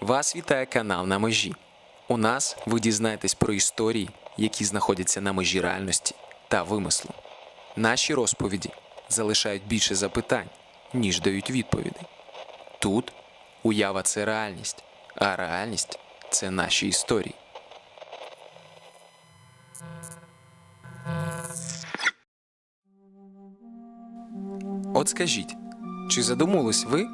Вас вітає канал на межі. У нас ви дізнаєтесь про історії, які знаходяться на межі реальності та вимислу. Наші розповіді залишають більше запитань, ніж дають відповідей. Тут уява це реальність, а реальність це наші історії. От скажіть, чи задумувались ви,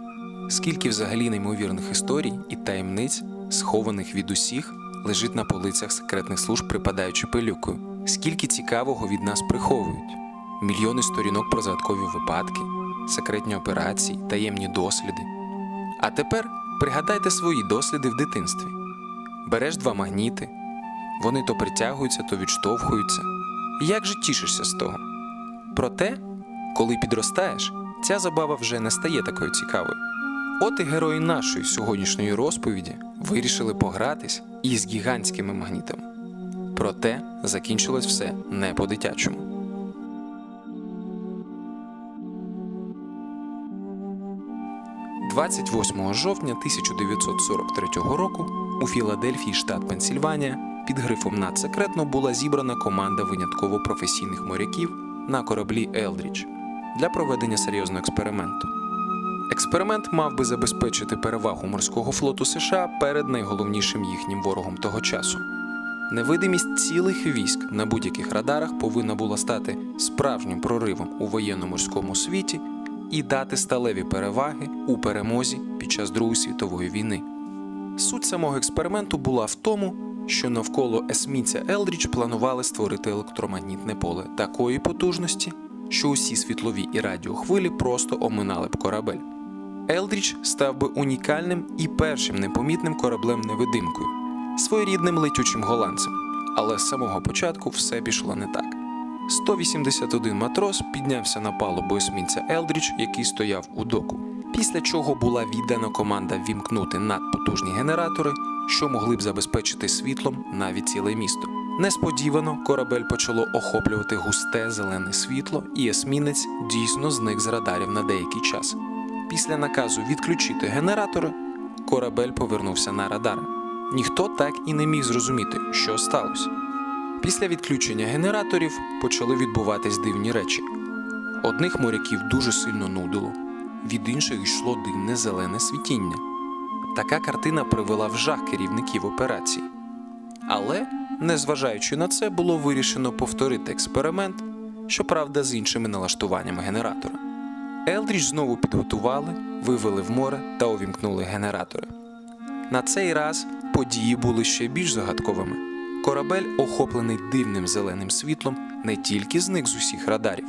скільки взагалі неймовірних історій і таємниць, схованих від усіх, лежить на полицях секретних служб, припадаючи пилюкою? Скільки цікавого від нас приховують? Мільйони сторінок про загадкові випадки, секретні операції, таємні досліди. А тепер пригадайте свої досліди в дитинстві. Береш два магніти, вони то притягуються, то відштовхуються. Як же тішишся з того? Проте, коли підростаєш, ця забава вже не стає такою цікавою. От і герої нашої сьогоднішньої розповіді вирішили погратись із гігантськими магнітами. Проте закінчилось все не по-дитячому. – 28 жовтня 1943 року у Філадельфії, штат Пенсільванія, під грифом надсекретно була зібрана команда винятково професійних моряків на кораблі Елдріч для проведення серйозного експерименту. Експеримент мав би забезпечити перевагу морського флоту США перед найголовнішим їхнім ворогом того часу. Невидимість цілих військ на будь-яких радарах повинна була стати справжнім проривом у воєнно-морському світі і дати сталеві переваги у перемозі під час Другої світової війни. Суть самого експерименту була в тому, що навколо есмінця Елдріч планували створити електромагнітне поле такої потужності, що усі світлові і радіохвилі просто оминали б корабель. Елдріч став би унікальним і першим непомітним кораблем-невидимкою, своєрідним летючим голландцем. Але з самого початку все пішло не так. 181 матрос піднявся на палубу есмінця Елдріч, який стояв у доку. Після чого була віддана команда вімкнути надпотужні генератори, що могли б забезпечити світлом навіть ціле місто. Несподівано корабель почало охоплювати густе зелене світло, і есмінець дійсно зник з радарів на деякий час. Після наказу відключити генератори, корабель повернувся на радари. Ніхто так і не міг зрозуміти, що сталося. Після відключення генераторів почали відбуватись дивні речі. Одних моряків дуже сильно нудило, від інших йшло дивне зелене світіння. Така картина привела в жах керівників операції. Але, незважаючи на це, було вирішено повторити експеримент, щоправда, з іншими налаштуваннями генератора. Елдріч знову підготували, вивели в море та увімкнули генератори. На цей раз події були ще більш загадковими. Корабель, охоплений дивним зеленим світлом, не тільки зник з усіх радарів,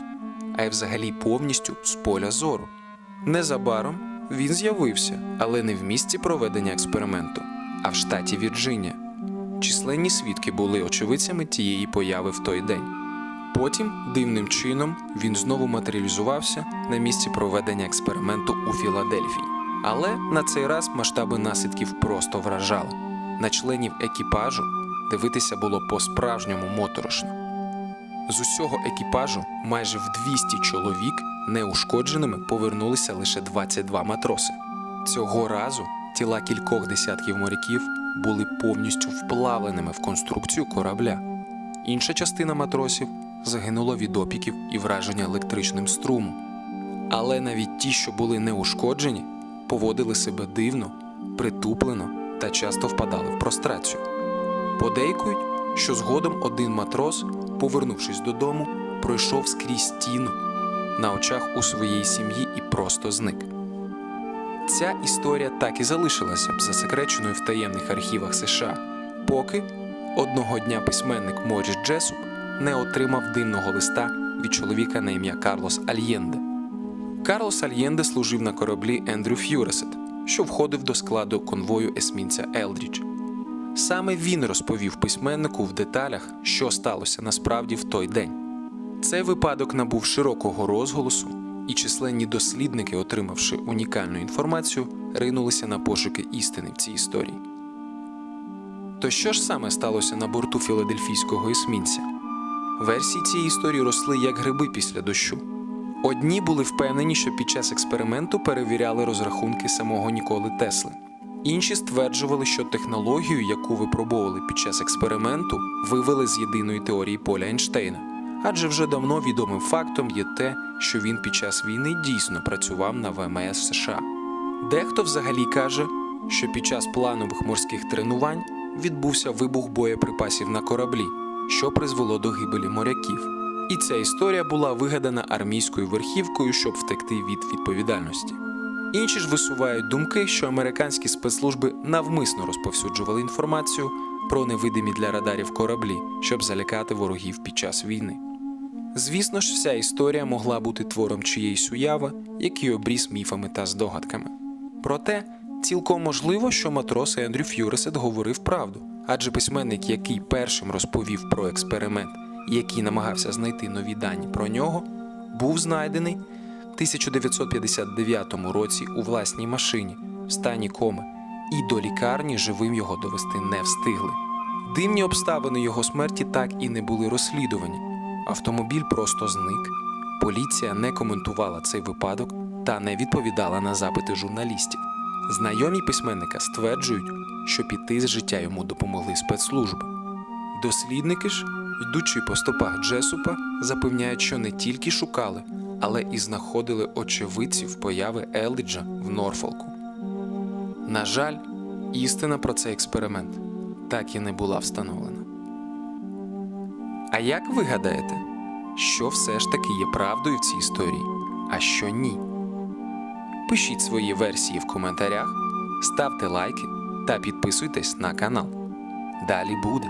а й взагалі повністю з поля зору. Незабаром він з'явився, але не в місці проведення експерименту, а в штаті Вірджинія. Численні свідки були очевидцями тієї появи в той день. Потім, дивним чином, він знову матеріалізувався на місці проведення експерименту у Філадельфії. Але на цей раз масштаби наслідків просто вражали. На членів екіпажу дивитися було по-справжньому моторошно. З усього екіпажу майже в 200 чоловік неушкодженими повернулися лише 22 матроси. Цього разу тіла кількох десятків моряків були повністю вплавленими в конструкцію корабля. Інша частина матросів загинула від опіків і враження електричним струмом. Але навіть ті, що були неушкоджені, поводили себе дивно, притуплено та часто впадали в прострацію. Подейкують, що згодом один матрос, повернувшись додому, пройшов скрізь стіну на очах у своєї сім'ї і просто зник. Ця історія так і залишилася б засекреченою в таємних архівах США, поки одного дня письменник Моріс Джесуп не отримав дивного листа від чоловіка на ім'я Карлос Альєнде. Карлос Альєнде служив на кораблі Ендрю Ф'юресет, що входив до складу конвою есмінця Елдріч. Саме він розповів письменнику в деталях, що сталося насправді в той день. Цей випадок набув широкого розголосу, і численні дослідники, отримавши унікальну інформацію, ринулися на пошуки істини в цій історії. То що ж саме сталося на борту філадельфійського есмінця? Версії цієї історії росли як гриби після дощу. Одні були впевнені, що під час експерименту перевіряли розрахунки самого Ніколи Тесли. Інші стверджували, що технологію, яку випробовували під час експерименту, вивели з єдиної теорії поля Ейнштейна. Адже вже давно відомим фактом є те, що він під час війни дійсно працював на ВМС США. Дехто взагалі каже, що під час планових морських тренувань відбувся вибух боєприпасів на кораблі, що призвело до гибелі моряків. І ця історія була вигадана армійською верхівкою, щоб втекти від відповідальності. Інші ж висувають думки, що американські спецслужби навмисно розповсюджували інформацію про невидимі для радарів кораблі, щоб залякати ворогів під час війни. Звісно ж, вся історія могла бути твором чиєїсь уяви, який обріз міфами та здогадками. Проте цілком можливо, що матрос Ендрю Ф'юресет говорив правду, адже письменник, який першим розповів про експеримент який намагався знайти нові дані про нього, був знайдений в 1959 році у власній машині в стані коми, і до лікарні живим його довести не встигли. Дивні обставини його смерті так і не були розслідувані. Автомобіль просто зник. Поліція не коментувала цей випадок та не відповідала на запити журналістів. Знайомі письменника стверджують, що піти з життя йому допомогли спецслужби. Дослідники ж, йдучи по стопах Джесупа, запевняють, що не тільки шукали, але і знаходили очевидців появи Еліджа в Норфолку. На жаль, істина про цей експеримент так і не була встановлена. А як ви гадаєте, що все ж таки є правдою в цій історії, а що ні? Пишіть свої версії в коментарях, ставте лайки та підписуйтесь на канал. Далі буде.